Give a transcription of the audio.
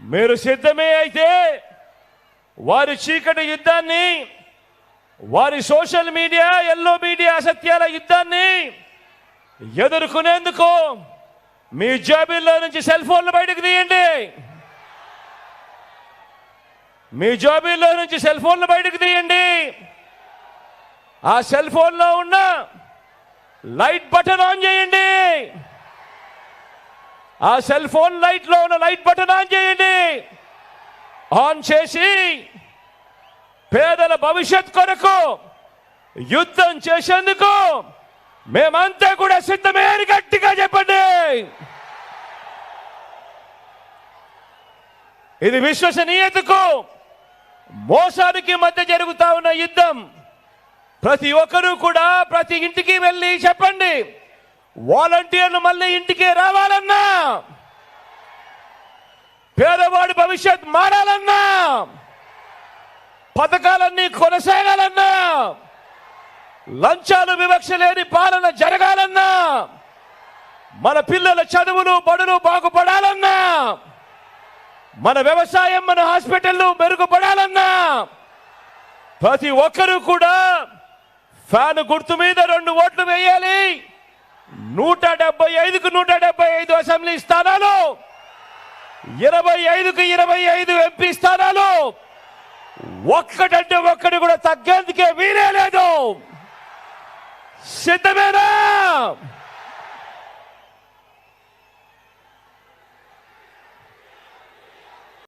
మీరు సిద్ధమే అయితే వారి చీకటి యుద్ధాన్ని వారి సోషల్ మీడియా ఎల్లో మీడియా అసత్యాల యుద్ధాన్ని ఎదుర్కొనేందుకు మీ జాబీల్లో నుంచి సెల్ ఫోన్లు బయటకు తీయండి. మీ జాబీల్లో నుంచి సెల్ ఫోన్లు బయటకు తీయండి. ఆ సెల్ ఫోన్లో ఉన్న లైట్ బటన్ ఆన్ చేయండి. ఆ సెల్ ఫోన్ లైట్లో ఉన్న లైట్ బటన్ ఆన్ చేయండి. ఆన్ చేసి పేదల భవిష్యత్ కొరకు యుద్ధం చేసేందుకు మేమంతా కూడా సిద్ధమే గట్టిగా చెప్పండి. ఇది విశ్వసనీయతకు మోసానికి మధ్య జరుగుతా ఉన్న యుద్ధం. ప్రతి ఒక్కరూ కూడా ప్రతి ఇంటికి వెళ్ళి చెప్పండి. వాలంటీర్లు మళ్ళీ ఇంటికి రావాలన్నా పేదవాడి భవిష్యత్ మారాలన్నా. పథకాలన్నీ కొనసాగాలన్నా. లంచాలు వివక్ష లేని పాలన జరగాలన్నా. మన పిల్లల చదువులు బడులు బాగుపడాలన్నా. మన వ్యవసాయం మన హాస్పిటల్లు మెరుగుపడాలన్నా. ప్రతి ఒక్కరూ కూడా ఫ్యాన్ గుర్తు మీద రెండు ఓట్లు వేయాలి. నూట డెబ్బై ఐదుకు నూట డెబ్బై ఐదు అసెంబ్లీ స్థానాలు. ఇరవై ఐదుకు ఇరవై ఐదు ఎంపీ స్థానాలు. ఒక్కటంటే ఒక్కటి కూడా తగ్గేందుకే వీలే లేదు. సిద్ధమేనా?